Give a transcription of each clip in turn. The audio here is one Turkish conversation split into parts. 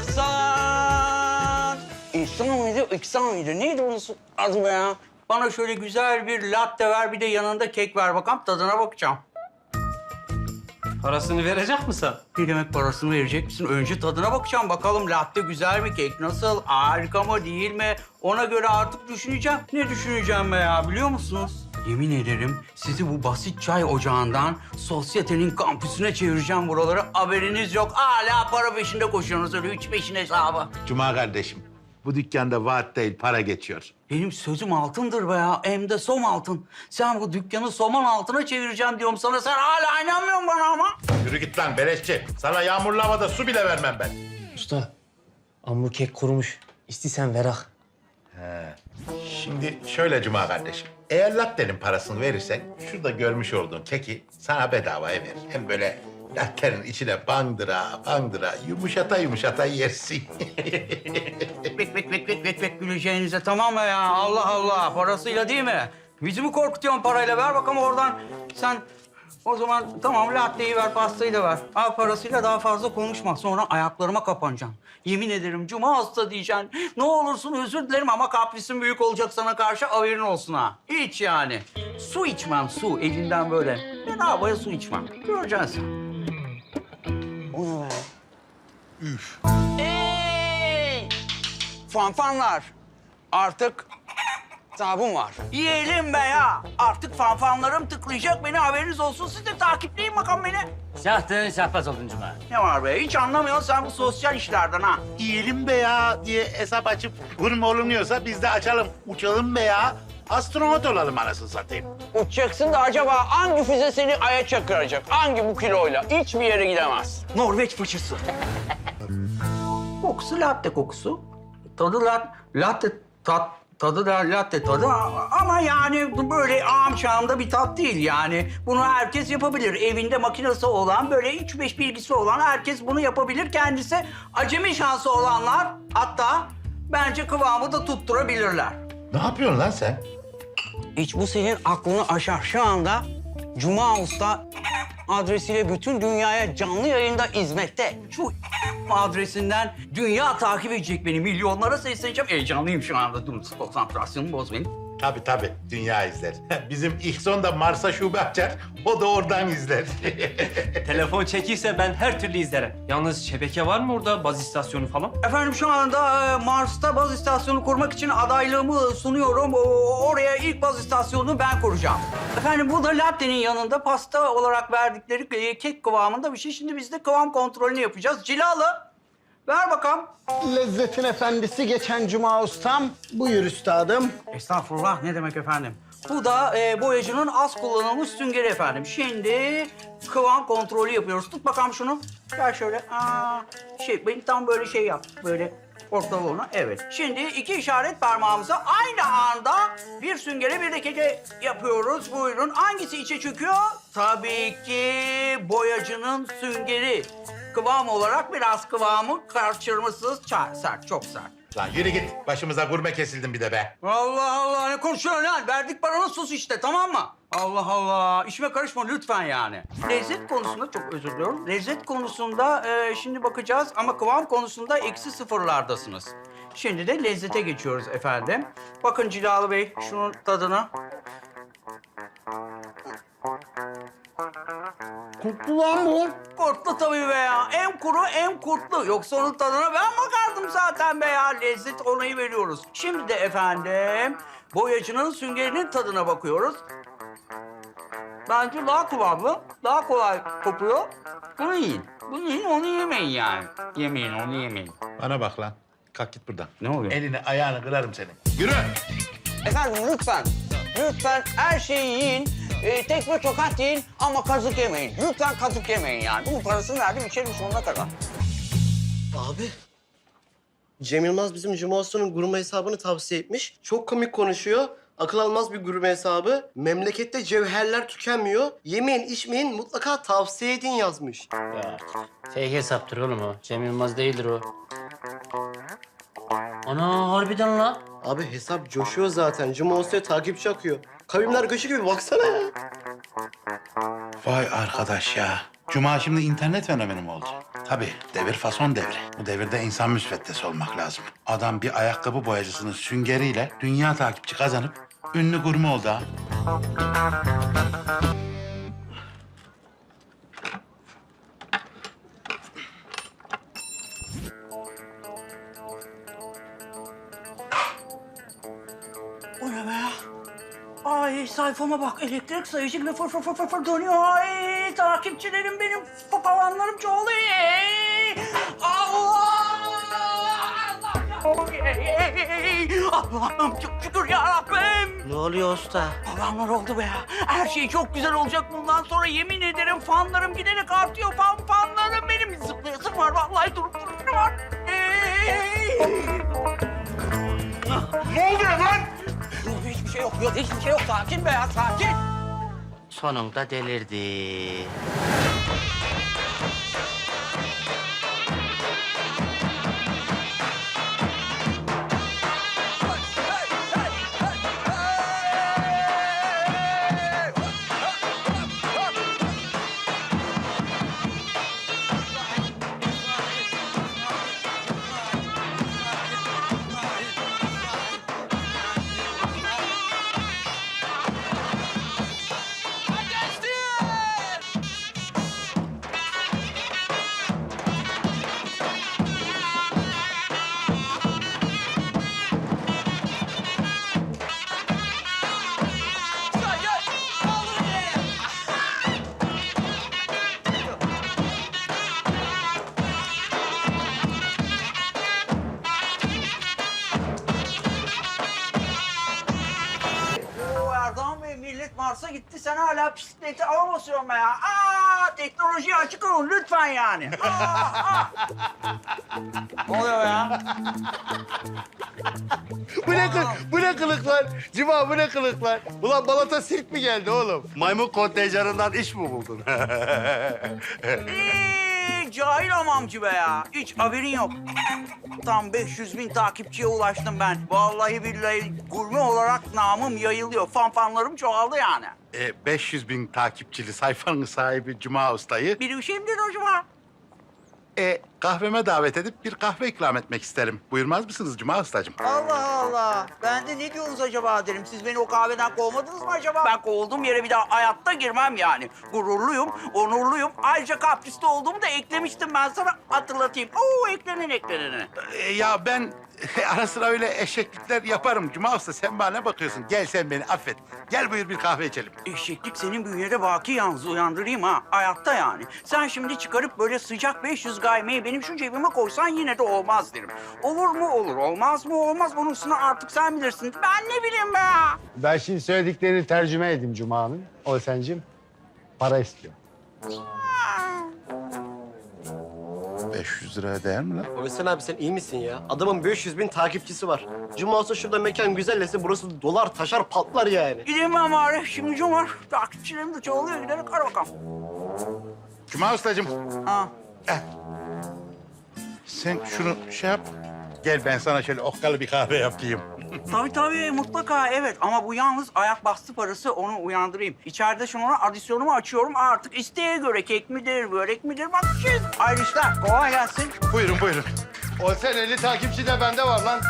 İhsan. İhsan mıydı, İhsan mıydı? Neydi onun adı ya? Bana şöyle güzel bir latte ver, bir de yanında kek ver bakalım. Tadına bakacağım. Parasını verecek misin? Ne demek parasını verecek misin? Önce tadına bakacağım. Bakalım latte güzel mi, kek nasıl, harika mı değil mi? Ona göre artık düşüneceğim. Ne düşüneceğim be ya biliyor musunuz? Yemin ederim sizi bu basit çay ocağından sosyetenin kampüsüne çevireceğim buraları. Haberiniz yok. Hala para peşinde koşuyorsunuz öyle üç beşin hesabı. Cuma kardeşim, bu dükkanda vaat değil, para geçiyor. Benim sözüm altındır be ya. Hem de som altın. Sen bu dükkanı soman altına çevireceğim diyorum sana. Sen hala inanmıyorsun bana ama. Yürü git lan beleşçi. Sana yağmurlu havada su bile vermem ben. Usta, amma kek kurumuş. İstisen verak. Şimdi şöyle Cuma kardeşim. Eğer lattenin parasını verirsen şurada görmüş olduğun keki sana bedavaya verir. Hem böyle lattenin içine bandıra bandıra yumuşata yumuşata yersin. Bek bek bek bek bek bek güleceğinize tamam mı ya? Allah Allah. Parasıyla değil mi? Bizi mi korkutuyorsun parayla? Ver bakalım oradan. Sen o zaman tamam latteyi ver, pastayı da ver. Al parasıyla daha fazla konuşma. Sonra ayaklarıma kapanacaksın. Yemin ederim cuma hasta diyeceksin. Ne olursun özür dilerim ama kaprisin büyük olacak sana karşı haberin olsun ha. Hiç yani. Su içmem su elinden böyle. Bedavaya su içmem. Göreceksin sen. O ne be? Üf. Ey! Fanfanlar. Artık sabun var. Yiyelim be ya. Artık fanfanlarım tıklayacak beni haberiniz olsun. Siz de takipleyin bakalım beni. Şahtın şahbaz oldun Cuma. Ne var be? Hiç anlamıyorsun sen bu sosyal işlerden ha. Yiyelim be ya diye hesap açıp gurme olunuyorsa biz de açalım. Uçalım be ya. Astronot olalım anasını satayım. Uçacaksın da acaba hangi füze seni aya çakıracak? Hangi bu kiloyla? Hiçbir yere gidemez. Norveç fıçısı. kokusu latte kokusu. Tadı lat, latte tat, tadı da latte tadı ama yani böyle ağam şağımda bir tat değil yani. Bunu herkes yapabilir. Evinde makinesi olan, böyle üç beş bilgisi olan herkes bunu yapabilir. Kendisi acemi şansı olanlar hatta bence kıvamı da tutturabilirler. Ne yapıyorsun lan sen? Hiç bu senin aklını aşar. Şu anda Cuma Usta adresiyle bütün dünyaya canlı yayında hizmette. Şu adresinden dünya takip edecek beni. Milyonlara sesleneceğim. Heyecanlıyım şu anda. Dur konsantrasyonumu boz benim. Tabii tabii, dünya izler. Bizim İhson da Mars'a şube açar, o da oradan izler. Telefon çekirse ben her türlü izlerim. Yalnız şebeke var mı orada? Baz istasyonu falan? Efendim şu anda e, Mars'ta baz istasyonu kurmak için adaylığımı sunuyorum. O- Oraya ilk baz istasyonunu ben kuracağım. Efendim bu da latte'nin yanında pasta olarak verdikleri e, kek kıvamında bir şey. Şimdi biz de kıvam kontrolünü yapacağız. Cilalı, ver bakalım. Lezzetin efendisi geçen cuma ustam. Buyur üstadım. Estağfurullah ne demek efendim? Bu da e, boyacının az kullanılmış süngeri efendim. Şimdi kıvam kontrolü yapıyoruz. Tut bakalım şunu. Gel şöyle. Aa, şey, beni tam böyle şey yap. Böyle ortalığına. Evet. Şimdi iki işaret parmağımıza aynı anda bir süngere bir de keke yapıyoruz. Buyurun. Hangisi içe çöküyor? Tabii ki boyacının süngeri. Kıvam olarak biraz kıvamı kaçırmışsınız. Ça- Sert, çok sert. Lan yürü git, başımıza gurme kesildin bir de be. Allah Allah ne konuşuyorsun lan? Verdik paranı sus işte tamam mı? Allah Allah işime karışma lütfen yani. Lezzet konusunda çok özür diliyorum. Lezzet konusunda e, şimdi bakacağız ama kıvam konusunda eksi sıfırlardasınız. Şimdi de lezzete geçiyoruz efendim. Bakın Cilalı Bey şunun tadına. Kurtlu lan bu. Kurtlu tabii be ya. Hem kuru hem kurtlu. Yoksa onun tadına ben bakardım zaten be ya. Lezzet onayı veriyoruz. Şimdi de efendim boyacının süngerinin tadına bakıyoruz. Bence daha kıvamlı, daha kolay kopuyor. Bunu yiyin. Bunu yiyin, onu yemeyin yani. Yemeyin, onu yemeyin. Bana bak lan, kalk git buradan. Ne oluyor? Elini ayağını kırarım senin. Yürü! Efendim lütfen, lütfen her şeyi yiyin. Ee, tekme tokat yiyin ama kazık yemeyin. Lütfen kazık yemeyin yani. Bunun parasını verdim içerim sonuna kadar. Abi. Cem Yılmaz bizim Cuma Usta'nın gurme hesabını tavsiye etmiş. Çok komik konuşuyor. Akıl almaz bir gurme hesabı. Memlekette cevherler tükenmiyor. Yemeyin, içmeyin, mutlaka tavsiye edin yazmış. Ya fake hesaptır oğlum o. Cem Yılmaz değildir o. Ana harbiden la. Abi hesap coşuyor zaten. Cuma Usta'ya takipçi akıyor. Kavimler göçü gibi baksana ya. Vay arkadaş ya. Cuma şimdi internet fenomeni mi oldu? Tabii devir fason devri. Bu devirde insan müsveddesi olmak lazım. Adam bir ayakkabı boyacısının süngeriyle dünya takipçi kazanıp ünlü gurme oldu ha. Sayfama bak elektrik sayıcı gibi fır fır fır fır fır dönüyor. Ay takipçilerim benim falanlarım çoğalıyor. Allah! Allah'ım çok şükür ya Rabbim. Ne oluyor usta? Olanlar oldu be ya. Her şey çok güzel olacak bundan sonra yemin ederim fanlarım giderek artıyor. Fan fanlarım benim zıplayasım var vallahi durup duruşum var. Ey! Ne oluyor lan? Şey yok, yok hiçbir şey yok. Sakin be ya, sakin. Sonunda delirdi. Mars'a gitti. Sen hala bisikleti hava basıyorsun be ya. Aa, teknolojiye açık olun lütfen yani. Aa, aa. ne oluyor ya? Bu ne, kı- bu ne kılıklar? Cuma bu ne kılıklar? Ulan balata sirk mi geldi oğlum? Maymun kontenjanından iş mi buldun? cahil hamamcı be ya. Hiç haberin yok. Tam 500 bin takipçiye ulaştım ben. Vallahi billahi gurme olarak namım yayılıyor. Fanfanlarım çoğaldı yani. E, 500 bin takipçili sayfanın sahibi Cuma Usta'yı Bir bir şey mi dedi hocama? e, kahveme davet edip bir kahve ikram etmek isterim. Buyurmaz mısınız Cuma Usta'cığım? Allah Allah. Ben de ne diyorsunuz acaba derim. Siz beni o kahveden kovmadınız mı acaba? Ben kovulduğum yere bir daha hayatta girmem yani. Gururluyum, onurluyum. Ayrıca kaprisli olduğumu da eklemiştim ben sana hatırlatayım. Oo eklenin ekleneni. E, ya ben ara sıra öyle eşeklikler yaparım Cuma Usta. Sen bana ne bakıyorsun? Gel sen beni affet. Gel buyur bir kahve içelim. Eşeklik senin bünyede baki yalnız uyandırayım ha. Hayatta yani. Sen şimdi çıkarıp böyle sıcak 500 gaymeyi benim şu cebime koysan yine de olmaz derim. Olur mu olur, olmaz mı olmaz. Bunun üstüne artık sen bilirsin. Ben ne bileyim be ya. ben şimdi söylediklerini tercüme edeyim Cuma'nın. O sencim para istiyor. 500 liraya değer mi lan? Oysan abi sen iyi misin ya? Adamın 500 bin takipçisi var. Cuma olsa şurada mekan güzellese burası dolar taşar patlar yani. Gideyim ben bari. Şimdi cumar. Takipçilerim de çoğalıyor. Gidelim hadi bakalım. Cuma Usta'cığım Ha. Sen şunu şey yap. Gel ben sana şöyle okkalı bir kahve yapayım. Tabii tabii mutlaka evet ama bu yalnız ayak bastı parası onu uyandırayım. İçeride şimdi ona adisyonumu açıyorum artık isteğe göre kek midir börek midir bak şey. Hayırlı işler kolay gelsin. Buyurun buyurun. O sen 50 takipçi de bende var lan.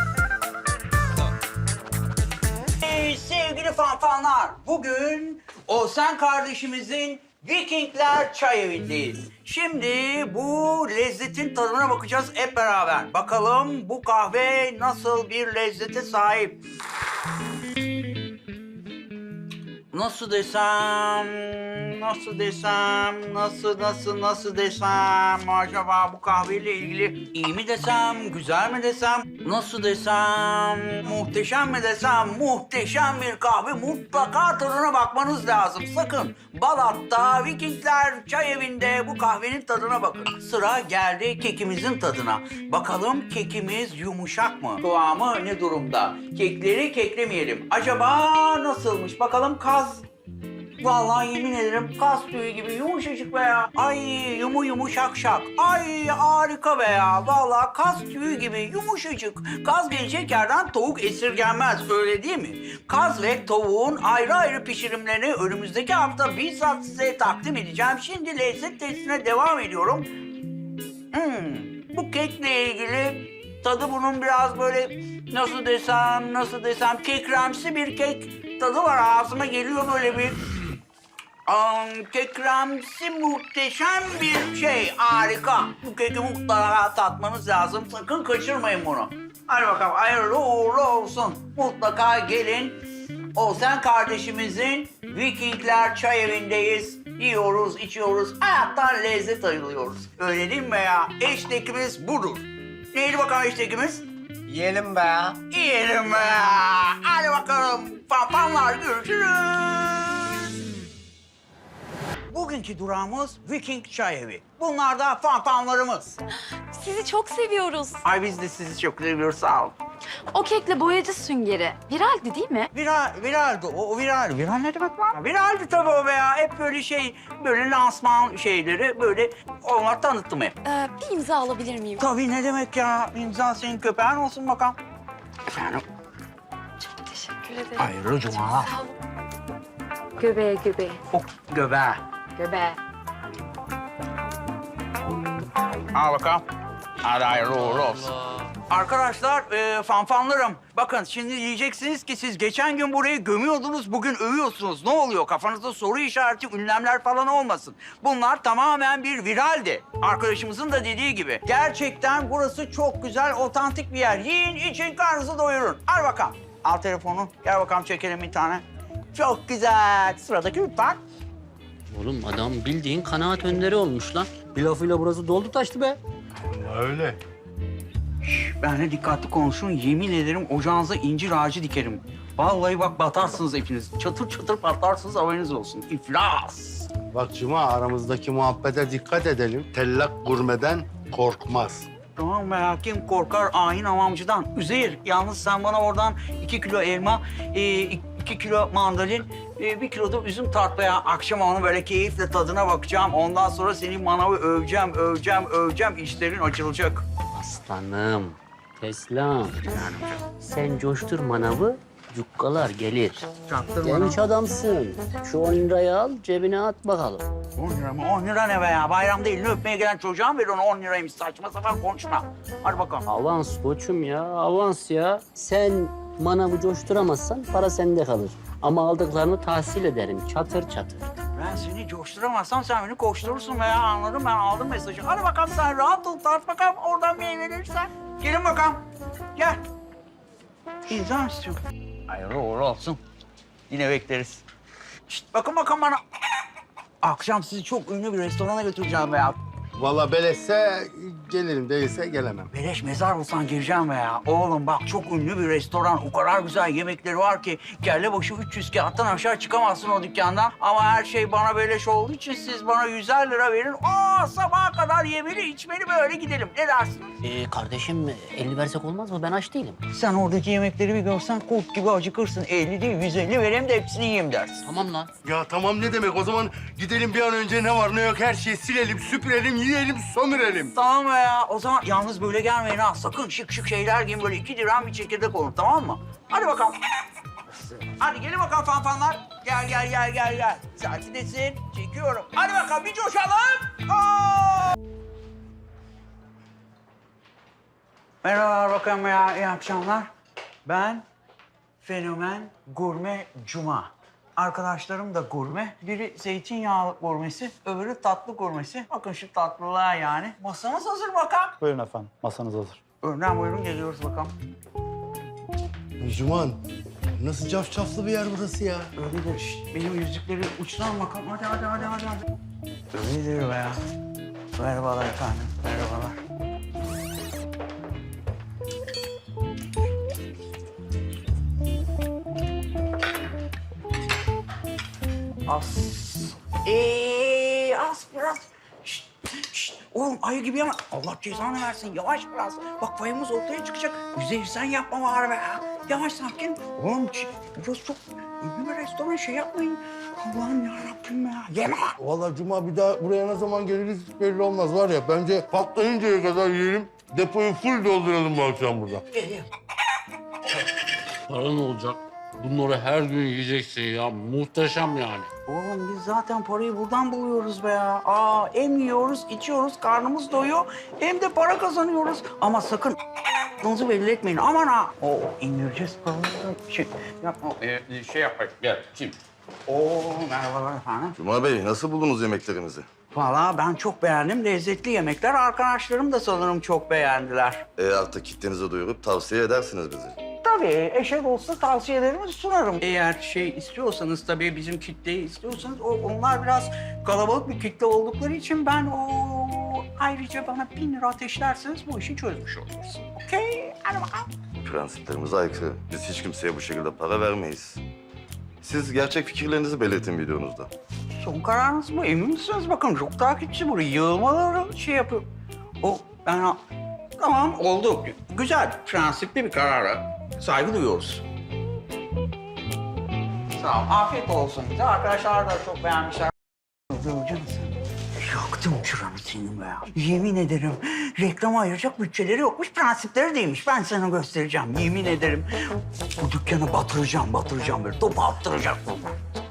Ee, sevgili fanfanlar bugün Oğuzhan kardeşimizin Vikingler Çay Evi'ndeyiz. Şimdi bu lezzetin tadına bakacağız hep beraber. Bakalım bu kahve nasıl bir lezzete sahip. Nasıl desem, nasıl desem, nasıl nasıl nasıl desem acaba bu kahveyle ilgili iyi mi desem, güzel mi desem, nasıl desem, muhteşem mi desem, muhteşem bir kahve mutlaka tadına bakmanız lazım. Sakın Balat'ta Vikingler çay evinde bu kahvenin tadına bakın. Sıra geldi kekimizin tadına. Bakalım kekimiz yumuşak mı? Kıvamı ne durumda? Kekleri keklemeyelim. Acaba nasılmış? Bakalım kaz Vallahi yemin ederim kas tüyü gibi yumuşacık be ya. Ay yumu yumuşak şak. Ay harika be ya. Vallahi kas tüyü gibi yumuşacık. Kaz gelecek yerden tavuk esirgenmez öyle değil mi? Kaz ve tavuğun ayrı ayrı pişirimlerini önümüzdeki hafta bizzat size takdim edeceğim. Şimdi lezzet testine devam ediyorum. Hmm, bu kekle ilgili tadı bunun biraz böyle nasıl desem, nasıl desem kekremsi bir kek tadı var. Ağzıma geliyor böyle bir um, kekremsi muhteşem bir şey. Harika. Bu keki mutlaka tatmanız lazım. Sakın kaçırmayın bunu. Hadi bakalım hayırlı uğurlu olsun. Mutlaka gelin. Olsen kardeşimizin Vikingler çay evindeyiz. Yiyoruz, içiyoruz, hayattan lezzet ayılıyoruz. Öyle değil mi ya? Eştekimiz budur. Neydi bakalım eştekimiz? Yiyelim be. Yiyelim be. Hadi bakalım. Fanfanlar görüşürüz. Bugünkü durağımız Viking Çay Evi. Bunlar da fanfanlarımız. Sizi çok seviyoruz. Ay biz de sizi çok seviyoruz sağ olun. O kekle boyacı süngeri. Viraldi değil mi? Viral, viraldi. O, o viral. Viral ne demek lan? Viraldi tabii o be ya. Hep böyle şey, böyle lansman şeyleri böyle onlar tanıttım hep. Ee, bir imza alabilir miyim? Tabii ne demek ya? İmza senin köpeğin olsun bakalım. Efendim? Çok teşekkür ederim. Hayırlı cumalar. Sağ olun. Göbeğe göbeğe. O göbeğe. Göbeğe. Al bakalım. Hadi hayırlı uğurlu olsun. Arkadaşlar, e, fanfanlarım. Bakın şimdi diyeceksiniz ki siz geçen gün burayı gömüyordunuz, bugün övüyorsunuz. Ne oluyor? Kafanızda soru işareti, ünlemler falan olmasın. Bunlar tamamen bir viraldi. Arkadaşımızın da dediği gibi. Gerçekten burası çok güzel, otantik bir yer. Yiyin, için, karnınızı doyurun. Al bakalım. Al telefonu. Gel bakalım çekelim bir tane. Çok güzel. Sıradaki lütfen. Oğlum adam bildiğin kanaat önderi olmuş lan. Bir lafıyla burası doldu taştı be. Öyle. Benle dikkatli konuşun. Yemin ederim ocağınıza incir ağacı dikerim. Vallahi bak batarsınız hepiniz. Çatır çatır patlarsınız haberiniz olsun. İflas. Bak Cuma aramızdaki muhabbete dikkat edelim. Tellak gurmeden korkmaz. Tamam mı ya? Kim korkar ayin amamcıdan? Üzeyir, yalnız sen bana oradan iki kilo elma, e, iki kilo mandalin, e, bir kilo da üzüm tart be ya. Akşam onu böyle keyifle tadına bakacağım. Ondan sonra senin manavı öveceğim, öveceğim, öveceğim. İşlerin açılacak. Aslanım. Teslam. Sen coştur manavı, cukkalar gelir. Çaktırma. Genç adamsın. Şu 10 lirayı al, cebine at bakalım. 10 lira mı? 10 lira ne be ya? Bayramda elini öpmeye gelen çocuğa mı ver onu 10 liraymış? Saçma sapan konuşma. Hadi bakalım. Avans koçum ya, avans ya. Sen manavı coşturamazsan para sende kalır. Ama aldıklarını tahsil ederim, çatır çatır. Ben seni coşturamazsam sen beni koşturursun be ya. Anladım ben aldım mesajı. Hadi bakalım sen rahat ol. Tart bakalım oradan bir eğlenirsen. Gelin bakalım. Gel. İmza mı istiyorsun? Hayırlı uğurlu olsun. Yine bekleriz. Şişt, bakın bakın bana. Akşam sizi çok ünlü bir restorana götüreceğim be ya. Vallahi beleşse gelirim değilse gelemem. Beleş mezar bulsan gireceğim be ya. Oğlum bak çok ünlü bir restoran. O kadar güzel yemekleri var ki. Kelle başı 300 kağıttan aşağı çıkamazsın o dükkandan. Ama her şey bana beleş olduğu için siz bana 100'er lira verin. Aa sabaha kadar yemeli içmeli böyle gidelim. Ne dersin? Ee, kardeşim 50 versek olmaz mı? Ben aç değilim. Sen oradaki yemekleri bir görsen kurt gibi acıkırsın. 50 değil 150 vereyim de hepsini yiyeyim dersin. Tamam lan. Ya tamam ne demek o zaman gidelim bir an önce ne var ne yok her şeyi silelim, süpürelim, yiyelim, sömürelim. Tamam ya. O zaman yalnız böyle gelmeyin ha. Sakın şık şık şeyler giyin. Böyle iki dirhem bir çekirdek olun tamam mı? Hadi bakalım. Hadi gelin bakalım fanfanlar. Gel gel gel gel gel. Sakinlesin. Çekiyorum. Hadi bakalım bir coşalım. Aa! Merhabalar bakalım ya. İyi akşamlar. Ben Fenomen Gurme Cuma. Arkadaşlarım da gurme. Biri zeytinyağlı gurmesi, öbürü tatlı gurmesi. Bakın şu tatlılığa yani. Masamız hazır bakalım. Buyurun efendim, masanız hazır. Önden buyurun geliyoruz bakalım. Cuman nasıl cafcaflı bir yer burası ya. Öyledir. Şşt, benim yüzükleri uçtan bakalım. Hadi hadi hadi hadi. hadi. Öyledir be ya. Merhabalar efendim. Merhabalar. As. Ee, az biraz. Şşt, şşt. Oğlum ayı gibi ama Allah cezanı versin. Yavaş biraz. Bak payımız ortaya çıkacak. Üzeri sen yapma var be ya. Yavaş sakin. Oğlum burası çok ünlü bir restoran şey yapmayın. Allah'ım ya Rabbim ya. Yeme. Vallahi Cuma bir daha buraya ne zaman geliriz belli olmaz var ya. Bence patlayıncaya kadar yiyelim. Depoyu full dolduralım bu akşam burada. Para ne olacak? Bunları her gün yiyeceksin ya. Muhteşem yani. Oğlum biz zaten parayı buradan buluyoruz be ya. Aa hem yiyoruz, içiyoruz, karnımız doyuyor hem de para kazanıyoruz. Ama sakın aklınızı belli etmeyin. Aman ha. Oo indireceğiz paraları. Şey, yapma. Ee, şey yap. Gel. Şimdi. Oo merhabalar efendim. Cuma Bey nasıl buldunuz yemeklerinizi? Valla ben çok beğendim. Lezzetli yemekler. Arkadaşlarım da sanırım çok beğendiler. E artık kitlenize duyurup tavsiye edersiniz bizi. Tabii eşe dosta tavsiyelerimi sunarım. Eğer şey istiyorsanız tabii bizim kitleyi istiyorsanız o, onlar biraz kalabalık bir kitle oldukları için ben o ayrıca bana bin lira ateşlerseniz bu işi çözmüş oluruz. Okey? Hadi bakalım. Prensiplerimize aykırı. Biz hiç kimseye bu şekilde para vermeyiz. Siz gerçek fikirlerinizi belirtin videonuzda. Son kararınız mı? Emin misiniz? Bakın çok takipçi buraya yığmaları şey yapıyor. O ben tamam oldu. Güzel, prensipli bir karara saygı duyuyoruz. Sağ ol. Afiyet olsun bize. Arkadaşlar da çok beğenmişler. Öldüreceğim seni. Yaktım senin be. Yemin ederim reklama ayıracak bütçeleri yokmuş, prensipleri değilmiş. Ben sana göstereceğim, yemin ederim. Bu dükkanı batıracağım, batıracağım böyle. Topu attıracağım.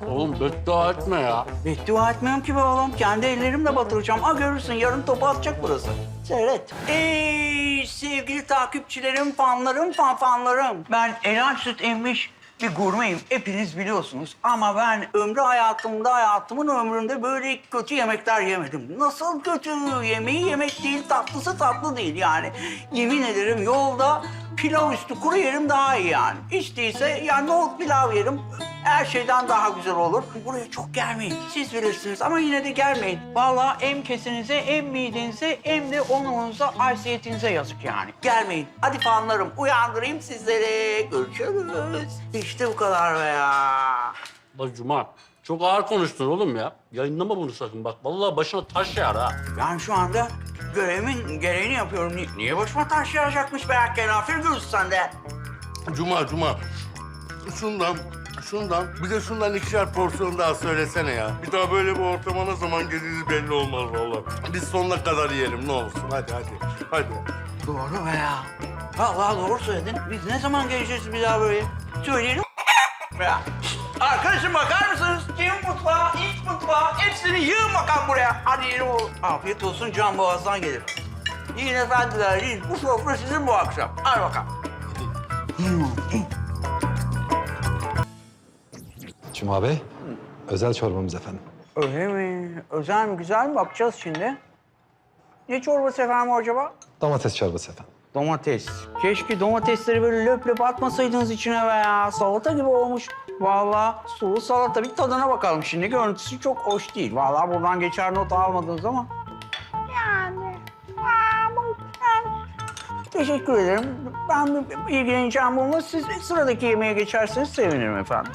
Oğlum beddua etme ya. Beddua etmiyorum ki be oğlum. Kendi ellerimle batıracağım. Ha görürsün yarın topu atacak burası. Seyret. Ey sevgili takipçilerim, fanlarım, fan fanlarım. Ben helal süt emmiş bir gurmeyim. Hepiniz biliyorsunuz. Ama ben ömrü hayatımda, hayatımın ömründe böyle kötü yemekler yemedim. Nasıl kötü? Yemeği yemek değil, tatlısı tatlı değil yani. Yemin ederim yolda pilav üstü kuru yerim daha iyi yani. Hiç değilse yani nohut pilav yerim. Her şeyden daha güzel olur. Buraya çok gelmeyin. Siz bilirsiniz ama yine de gelmeyin. Vallahi hem kesinize hem midenize hem de onunuza, haysiyetinize yazık yani. Gelmeyin. Hadi fanlarım uyandırayım sizleri. Görüşürüz. İşte bu kadar be ya. Bak Cuma çok ağır konuştun oğlum ya. Yayınlama bunu sakın bak. Vallahi başına taş yağar ha. Ben şu anda görevimin gereğini yapıyorum. Ni- Niye başıma taş yağacakmış be ya? Kenafir Gürüz sen de. Cuma, Cuma. Şundan, şundan. Bize şundan ikişer porsiyon daha söylesene ya. Bir daha böyle bir ortama ne zaman geliriz belli olmaz vallahi. Biz sonuna kadar yiyelim ne olsun. Hadi hadi. Hadi. Doğru be ya. Vallahi doğru söyledin. Biz ne zaman geleceğiz bir daha böyle? Söyleyelim ya. Arkadaşım bakar mısınız? Cim mutfağı, iç mutfağı hepsini yığın bakalım buraya. Hadi yiyelim oğlum. Afiyet olsun can boğazdan gelir. Yiyin efendiler yiyin. Bu sofra sizin bu akşam. Hadi bakalım. Yiyin oğlum yiyin. Cuma Bey, özel çorbamız efendim. Öyle mi? Özel mi? Güzel mi? Bakacağız şimdi. Ne çorbası efendim acaba? Domates çorbası efendim. Domates. Keşke domatesleri böyle löp löp atmasaydınız içine be ya. Salata gibi olmuş. Vallahi sulu salata. Bir tadına bakalım şimdi. Görüntüsü çok hoş değil. Vallahi buradan geçer not almadınız ama. Yani. Teşekkür ederim. Ben ilgileneceğim bununla. Siz sıradaki yemeğe geçerseniz sevinirim efendim.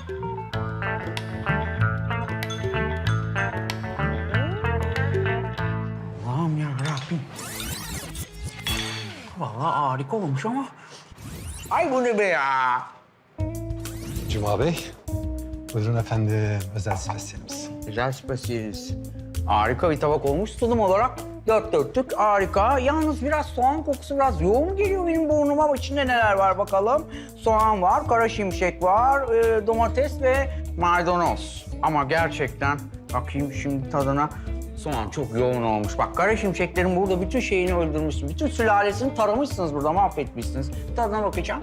Vallahi harika olmuş ama. Ay bu ne be ya? Cuma Bey, buyurun efendim, özel spesiyelimiz. Güzel spesiyeliz. Harika bir tabak olmuş sunum olarak. Dört dörtlük harika. Yalnız biraz soğan kokusu biraz yoğun geliyor benim burnuma. İçinde neler var bakalım. Soğan var, kara şimşek var, e, domates ve maydanoz. Ama gerçekten bakayım şimdi tadına. Soğan çok yoğun olmuş. Bak kara şimşeklerin burada bütün şeyini öldürmüşsün. Bütün sülalesini taramışsınız burada, mahvetmişsiniz. Tadına bakacağım.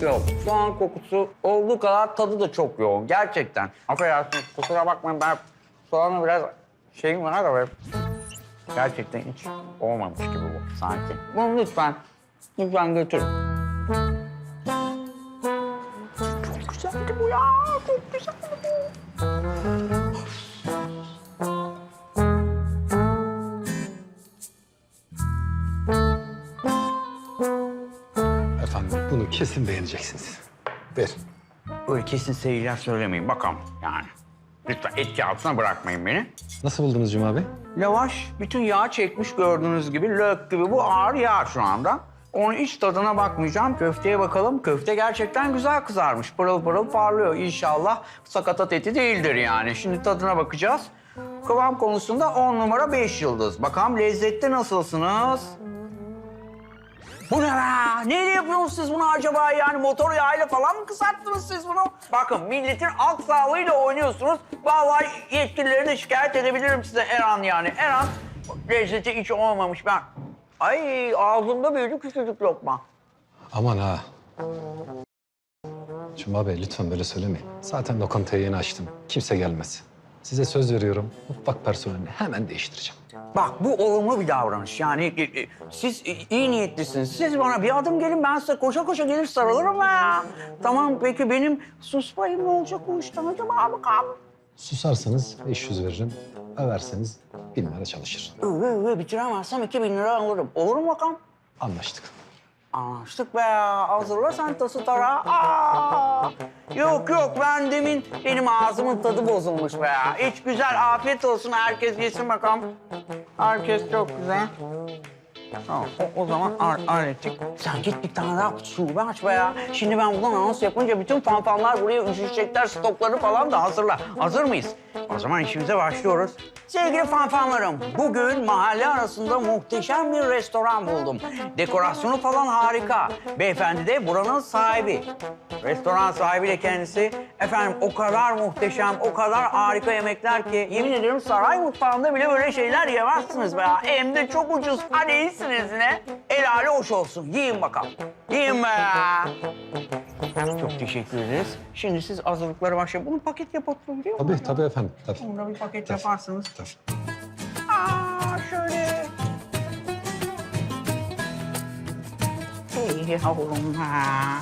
Yok. Soğan kokusu olduğu kadar tadı da çok yoğun. Gerçekten. Affedersiniz kusura bakmayın ben soğanı biraz şeyim var da böyle gerçekten hiç olmamış gibi bu sanki. Bunu lütfen, lütfen götürün. Çok güzeldi bu ya. Çok güzeldi bu. Kesin beğeneceksiniz. Ver. Böyle kesin seyirciler söylemeyin bakalım yani. Lütfen etki altına bırakmayın beni. Nasıl buldunuz Cuma Bey? Lavaş bütün yağ çekmiş gördüğünüz gibi. Lök gibi bu ağır yağ şu anda. Onun iç tadına bakmayacağım. Köfteye bakalım. Köfte gerçekten güzel kızarmış. Pırıl pırıl parlıyor. İnşallah sakatat eti değildir yani. Şimdi tadına bakacağız. Kıvam konusunda 10 numara 5 yıldız. Bakalım lezzette nasılsınız? Bu ne be? Neyle yapıyorsunuz siz bunu acaba yani? Motor yağıyla falan mı kısalttınız siz bunu? Bakın milletin alt sağlığıyla oynuyorsunuz. Vallahi yetkilileri de şikayet edebilirim size Erhan yani. Erhan lezzeti hiç olmamış ben. Ay ağzımda büyüdü küçücük lokma. Aman ha. Cuma Bey lütfen böyle söylemeyin. Zaten lokantayı yeni açtım. Kimse gelmez. Size söz veriyorum. Mutfak personelini hemen değiştireceğim. Bak bu olumlu bir davranış. Yani e, e, siz e, iyi niyetlisiniz. Siz bana bir adım gelin ben size koşa koşa gelir sarılırım ya. Tamam peki benim sus payım ne olacak bu işten acaba bakalım. Susarsanız 500 veririm. Överseniz 1000 lira çalışır. Öve öve bitiremezsem 2000 lira alırım. Olur mu bakalım? Anlaştık. Anlaştık be. Hazırla sen tası tara. Aa! Yok yok ben demin benim ağzımın tadı bozulmuş be ya. Hiç güzel afiyet olsun herkes yesin bakalım. Herkes çok güzel. Tamam o, o zaman ar hallettik. Sen git bir tane daha şube aç be ya. Şimdi ben buradan anons yapınca bütün fanfanlar buraya üşüşecekler. Stokları falan da hazırla. Hazır mıyız? O zaman işimize başlıyoruz. Sevgili fanfanlarım, bugün mahalle arasında muhteşem bir restoran buldum. Dekorasyonu falan harika. Beyefendi de buranın sahibi. Restoran sahibi de kendisi. Efendim o kadar muhteşem, o kadar harika yemekler ki yemin ediyorum saray mutfağında bile böyle şeyler yemezsiniz be ya. Hem de çok ucuz. Hadi iyisiniz ne? El hali hoş olsun. Yiyin bakalım. Yiyin be. Çok teşekkür ederiz. Şimdi siz hazırlıklara başlayın. Bunu paket yapabiliyor musunuz? Tabii tabii efendim. Tabii. Bunu da bir paket yaparsınız. Tabii. Aa şöyle. Hey yavrum ha.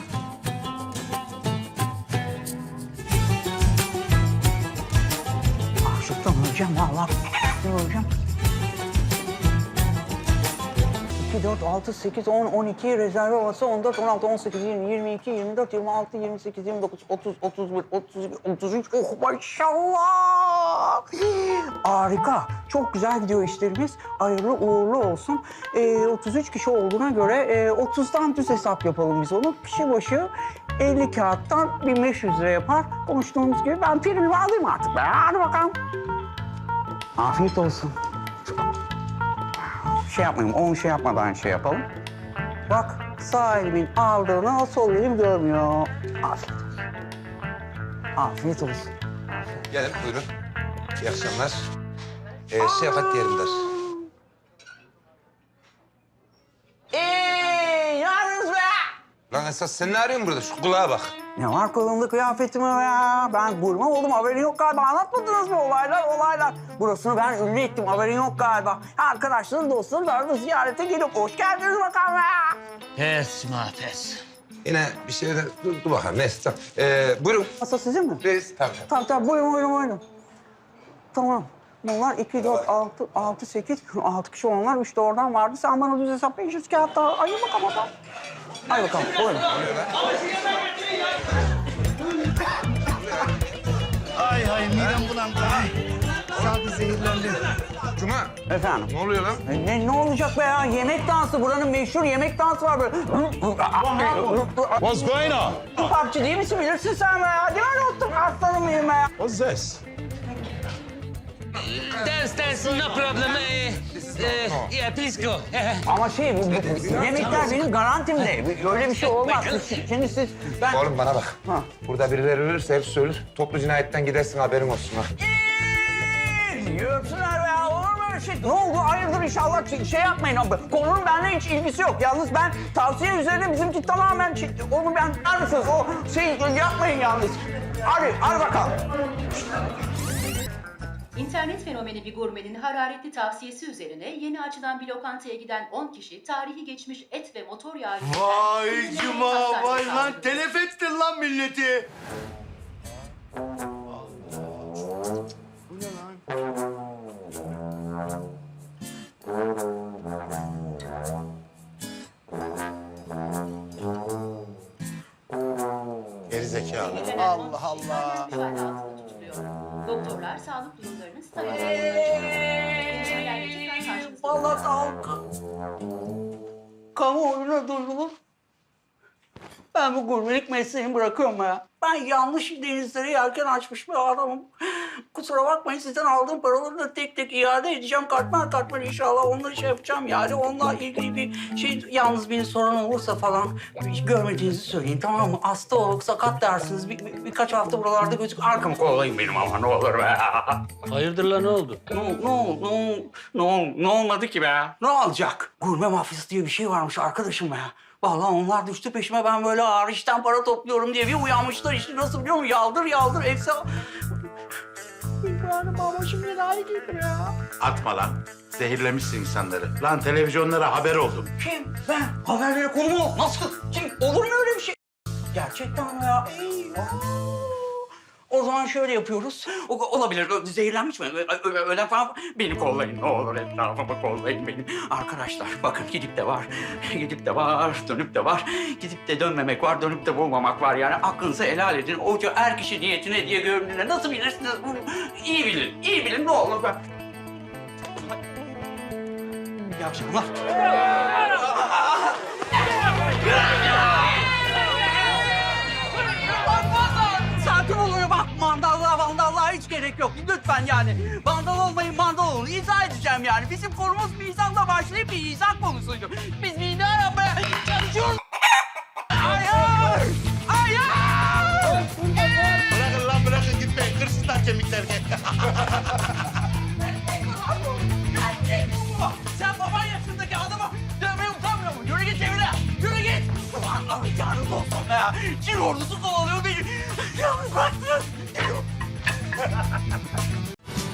Açlıktan öleceğim vallahi. Öleceğim. 2, 4, 6, 8, 10, 12 rezerve havası 14, 16, 18, 20, 22, 24, 26, 28, 29, 30, 31, 32, 33. Oh maşallah! Harika. Çok güzel gidiyor işlerimiz. Hayırlı uğurlu olsun. Ee, 33 kişi olduğuna göre e, 30'dan düz hesap yapalım biz onu. Kişi başı 50 kağıttan 1500 lira yapar. Konuştuğumuz gibi ben primimi alayım artık. be. Hadi bakalım. Afiyet olsun şey yapmayalım, onu şey yapmadan şey yapalım. Bak sağ elimin aldığını sol elim görmüyor. Afiyet olsun. Afiyet olsun. Gelin buyurun. İyi akşamlar. Ee, seyahat yerindeler. Eee yalnız be! Lan esas sen ne arıyorsun burada? Şu kulağa bak. Ne var kolumda kıyafetime ya? Ben gurme oldum haberin yok galiba. Anlatmadınız mı olaylar olaylar? Burasını ben ünlü ettim haberin yok galiba. Arkadaşların dostların da arada ziyarete gelip hoş geldiniz bakalım ya. Pes ma pes. Yine bir şey de dur, dur bakalım. Neyse tamam. Ee, buyurun. Masa sizin mi? Reis. Tamam tamam. Tamam buyurun buyurun buyurun. Tamam. Bunlar 2, 4, 6, 6, 8, 6 kişi onlar. Üç de oradan vardı. Sen bana düz hesap 500 kağıt daha. Ayır bakalım bakalım. Hadi bakalım buyurun. Ay ay midem bulandı. Ay. Sadı zehirlendi. Cuma. Efendim? Ne oluyor lan? E, Ne, ne olacak be ya? Yemek dansı. Buranın meşhur yemek dansı var böyle. What's going on? PUBG değil misin? Bilirsin sen be ya. Değil mi? Aslanım benim be ya. What's this? Dance dance no problem. Eh, eh, yeah please go. Ama şey, bu, bu- yemekler benim garantimde. Öyle bir şey olmaz. Şimdi siz, ben... Oğlum bana bak. Ha. Burada birileri ölürse hepsi ölür. Toplu cinayetten gidersin haberin olsun ha. Yöpsünler be ya. Olur mu öyle şey? Ne oldu? Hayırdır inşallah şey, şey yapmayın abi. Konunun benimle hiç ilgisi yok. Yalnız ben tavsiye üzerine bizimki tamamen... Şey, onu ben... Var mısınız? O şey yapmayın yalnız. Hadi, hadi bakalım. İnternet fenomeni bir gurmenin hararetli tavsiyesi üzerine yeni açılan bir lokantaya giden 10 kişi tarihi geçmiş et ve motor yağı... Vay Cuma vay lan telef ettin lan milleti. Mesleğini bırakıyorum ya. Ben yanlış denizleri yerken açmış bir adamım. kusura bakmayın sizden aldığım paraları da tek tek iade edeceğim. Katman katman inşallah onları şey yapacağım yani. Onunla ilgili bir şey yalnız beni soran olursa falan görmediğinizi söyleyin tamam mı? Hasta olup sakat dersiniz. Bir, bir- birkaç hafta buralarda gözük arkamı kollayın benim ama ne olur be. Hayırdır lan ne oldu? Ne, ne, ne, ne, ne olmadı ki be? Ne olacak? Gurme mafyası diye bir şey varmış arkadaşım ya. Vallahi onlar düştü peşime ben böyle ağır işten para topluyorum diye bir uyanmışlar işte nasıl biliyor musun? Yaldır yaldır hepsi... İbrahim ama şimdi layık ya. Atma lan. Zehirlemişsin insanları. Lan televizyonlara haber oldum. Kim? Ben? Haberlere konu mu? Nasıl? Kim? Olur mu öyle bir şey? Gerçekten mi ya? Eyvah. O zaman şöyle yapıyoruz. O, olabilir. Zehirlenmiş mi? Ö- ö- Öyle falan. Beni kollayın. Ne olur etrafımı kollayın benim. Arkadaşlar bakın gidip de var. Gidip de var. Dönüp de var. Gidip de dönmemek var. Dönüp de bulmamak var. Yani aklınızı helal edin. O her kişi niyetine diye göründüğünde nasıl bilirsiniz? Bunu iyi bilin. İyi bilin ne olur. Ben... İyi akşamlar. Lütfen yani. Mandal olmayın mandal olun. İzah edeceğim yani. Bizim konumuz mizanla başlayıp bir izah konusuydu. Biz mizah yapmaya çalışıyoruz. Hayır! Hayır! Bırakın lan bırakın gitmeyin. Kırsınlar kemiklerini. Sen baban yaşındaki adamı dövmeye utanmıyor musun? Yürü git evine! Yürü git! Allah canım olsun be! Çin ordusu kovalıyor beni! Yalnız bıraktın!